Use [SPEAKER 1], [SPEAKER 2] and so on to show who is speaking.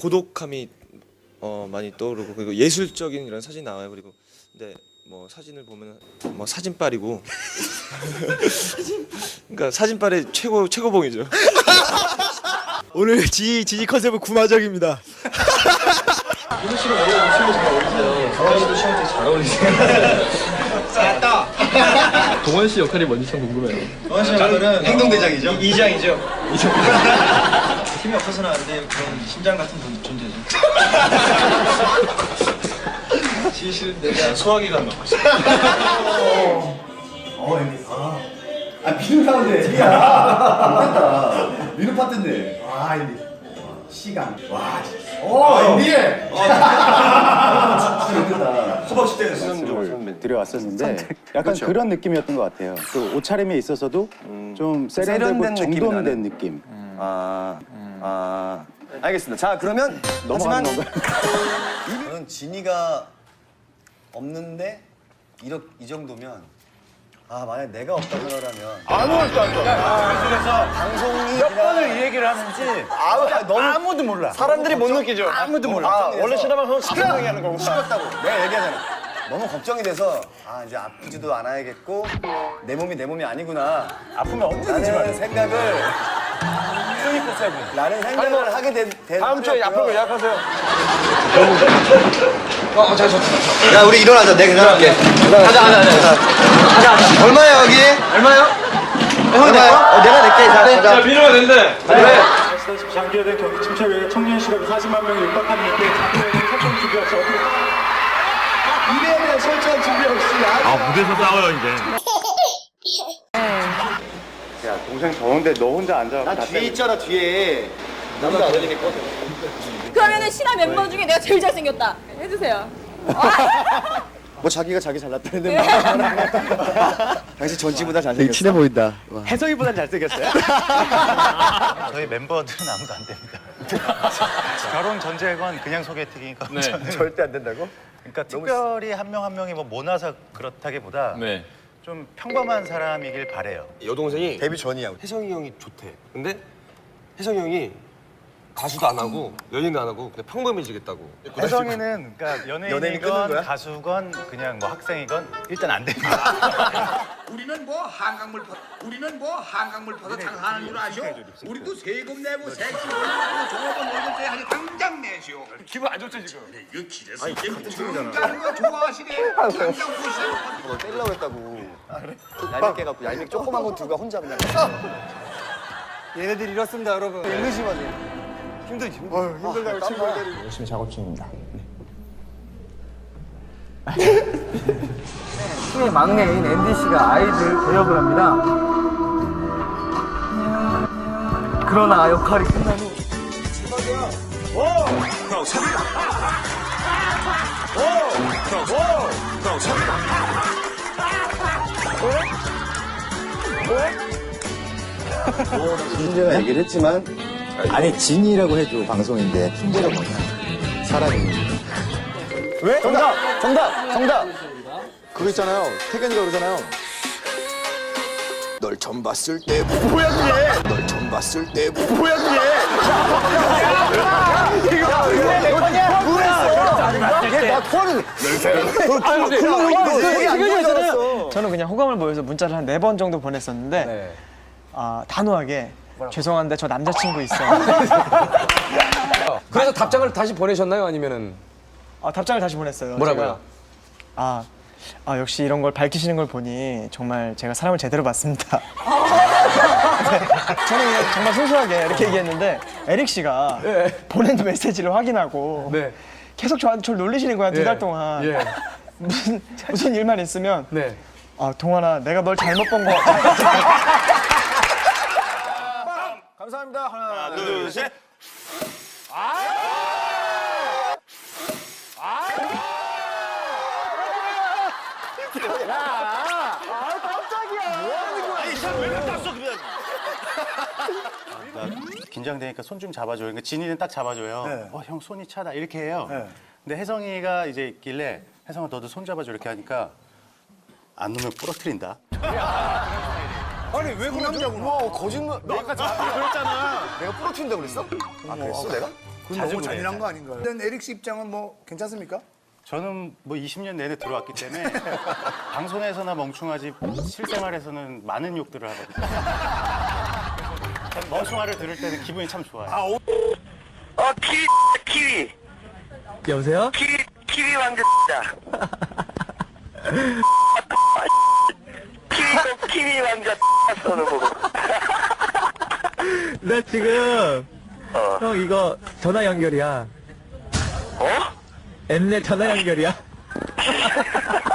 [SPEAKER 1] 고독함이 어, 많이 떠오르고 그리고 예술적인 이런 사진 나와요. 그리고 근데 뭐 사진을 보면 뭐 사진빨이고 그러니까 사진빨의 최고 최고봉이죠.
[SPEAKER 2] 오늘 지 지지 컨셉은 구마적입니다.
[SPEAKER 3] 동원 씨 역할이 뭔지 참 궁금해요.
[SPEAKER 4] 동원 씨는 오늘은 행동대장이죠? 이장이죠. 이장. 힘이 없어서는 안 돼. 그런 심장 같은 존- 존재죠. 진실은 내가 소화기관 넣고 있어.
[SPEAKER 5] 어, 형님. 아. 아, 민우. 야. 못했다. 민우 파트인데. 아, 형님. 시간. 와, 진짜. 오, 형님. 진짜 못했다.
[SPEAKER 4] 호박씨 때렸어.
[SPEAKER 6] 들여왔었는데 약간 그런 느낌이었던 것 같아요. 그 옷차림에 있어서도 좀 세련되고
[SPEAKER 7] 세련된 느낌이
[SPEAKER 6] 정돈된
[SPEAKER 7] 나는.
[SPEAKER 6] 느낌.
[SPEAKER 7] 아, 아. 알겠습니다. 자, 그러면
[SPEAKER 6] 넘어가는
[SPEAKER 7] 하지만
[SPEAKER 6] 건가요?
[SPEAKER 5] 저는 진이가 없는데 이렇 이 정도면 아 만약 내가 없다 그러라면 아무것도 안 돼. 그래서 방송이 몇 번을 이 얘기를 하는지 아, 너무 아무도 몰라.
[SPEAKER 4] 사람들이 못 느끼죠?
[SPEAKER 5] 아무도 몰라.
[SPEAKER 4] 아, 원래 시나방송
[SPEAKER 5] 시간 얘기하는 거고 시끄럽다고 내가 얘기하잖아. 너무 걱정이 돼서 아 이제 아프지도 않아야겠고 내 몸이 내 몸이 아니구나. 아프면 언제든지 라는 생각을 나는 생각을 하게 된
[SPEAKER 4] 다음 주에 약속을 예약하세요.
[SPEAKER 5] 야 우리 일어나자. 내가 계산할게. 가자. 가자 가자 가자. 가자. 얼마야 여기? 얼마요? 얼마야? 어, 내가 낼게. 자 가자.
[SPEAKER 4] 민호가 된대.
[SPEAKER 8] 아시다시피 장기화된 경기 침체로 청년 실업이 40만 명이 육박하는 이때 장기화된 협동 준비 없이 어떻게
[SPEAKER 5] 이래야 돼 설정 준비 없이
[SPEAKER 6] 야 동생 더운데 너 혼자 앉아.
[SPEAKER 5] 나 뒤에 있잖아 뒤에 남자 어린이 거든
[SPEAKER 9] 그러면은 신화 member 중에 내가 제일 잘생겼다. 해주세요.
[SPEAKER 5] 뭐 자기가 자기 잘났다는데 뭐 당신 전지보다 잘생겼어
[SPEAKER 6] 친해 보인다.
[SPEAKER 2] 혜성이보단 잘생겼어요?
[SPEAKER 6] 저희 멤버들은 아무도 안 됩니다. 결혼 전제건 그냥 소개팅이건 저는
[SPEAKER 5] 절대 안 된다고?
[SPEAKER 6] 그러니까 특별히 한 명 한 명이 뭐 모나서 그렇다기보다
[SPEAKER 3] 네.
[SPEAKER 6] 좀 평범한 사람이길 바래요.
[SPEAKER 4] 여동생이
[SPEAKER 5] 데뷔 전이야
[SPEAKER 4] 혜성이 형이 좋대. 근데 혜성이 형이 가수도 안 하고 연예인도 안 하고 그냥 평범해지겠다고.
[SPEAKER 6] 혜성이는 그러니까
[SPEAKER 5] 연예인이 끊는
[SPEAKER 6] 연예인이건
[SPEAKER 5] 거야?
[SPEAKER 6] 가수건 그냥 뭐 학생이건 일단 안 됩니다.
[SPEAKER 10] 우리는 뭐 한강물 퍼 우리는 뭐 한강물 퍼서 장사하는 줄 아시오? 우리도 세금 내고 세금 내고 종업원 월급 때 하니 당장 내시오.
[SPEAKER 4] 기분 안 좋죠 지금.
[SPEAKER 10] 이거 기대서 이게 정자는 거 좋아하시네. 당장 보시오.
[SPEAKER 5] 너 때리려고 했다고 얄밉게 갖고 얄밉게 조그만 거 두고 혼자 그냥
[SPEAKER 2] 얘네들 이렇습니다, 여러분.
[SPEAKER 5] 힘든 힘들지 힘들다고 친구를 때리고.
[SPEAKER 6] 열심히 작업 중입니다.
[SPEAKER 2] 팀의 막내인 앤디 씨가 아이들 대역을 합니다. 그러나 역할이 끝난 후.
[SPEAKER 5] 문제가 얘기를 했지만 아니 진이라고 해도 방송인데 문제가 뭐냐 사람이. 왜? 정답! 정답! 정답! 그거 있잖아요. 태견이가 그러잖아요. 널 처음 봤을 때 뭐야 그게? 널 처음 봤을 때 뭐야 그게?
[SPEAKER 2] 저는 그냥 호감을 보여서 문자를 한 네 번 정도 보냈었는데 아, 단호하게 죄송한데 저 남자친구 있어요.
[SPEAKER 3] 그래서 답장을 다시 보내셨나요? 아니면은
[SPEAKER 2] 아, 답장을 다시 보냈어요.
[SPEAKER 3] 뭐라고요?
[SPEAKER 2] 제가. 아, 아 역시 이런 걸 밝히시는 걸 보니 정말 제가 사람을 제대로 봤습니다. 네, 저는 그냥 정말 순수하게 이렇게 얘기했는데 에릭 씨가 보낸 메시지를 확인하고
[SPEAKER 3] 네.
[SPEAKER 2] 계속 저한테 저를 놀리시는 거야 두 달 동안.
[SPEAKER 3] 예.
[SPEAKER 2] 무슨 무슨 일만 있으면
[SPEAKER 3] 네.
[SPEAKER 2] 아 동환아 내가 널 잘못 본 거 같아.
[SPEAKER 5] 감사합니다. 하나 둘셋.
[SPEAKER 6] 긴장되니까 손 좀 잡아줘요. 그러니까 진이는 딱 잡아줘요. 어, 형 손이 차다. 이렇게 해요. 근데 혜성이가 이제 있길래 혜성아 너도 손 잡아줘. 이렇게 하니까 안 놓으면 부러뜨린다.
[SPEAKER 5] 아니 왜 그러냐고 뭐 거짓말 너 아까 저한테 그랬잖아 내가 부러뜨린다고 그랬어? 아 그랬어 내가?
[SPEAKER 6] 자주
[SPEAKER 10] 너무. 잔인한 거 아닌가요? 근데 에릭 씨 입장은 뭐 괜찮습니까?
[SPEAKER 6] 저는 뭐 20년 내내 들어왔기 때문에 방송에서나 멍충하지 실생활에서는 많은 욕들을 하거든요. 전 멍충아를 들을 때는 기분이 참 좋아요.
[SPEAKER 11] 어, 키위, 키위.
[SPEAKER 3] 여보세요?
[SPEAKER 11] 키위, 키위 왕자 왕자 쏘는 보고.
[SPEAKER 3] 나 지금 형 이거 전화 연결이야.
[SPEAKER 11] 어?
[SPEAKER 3] 엠넷 전화 연결이야.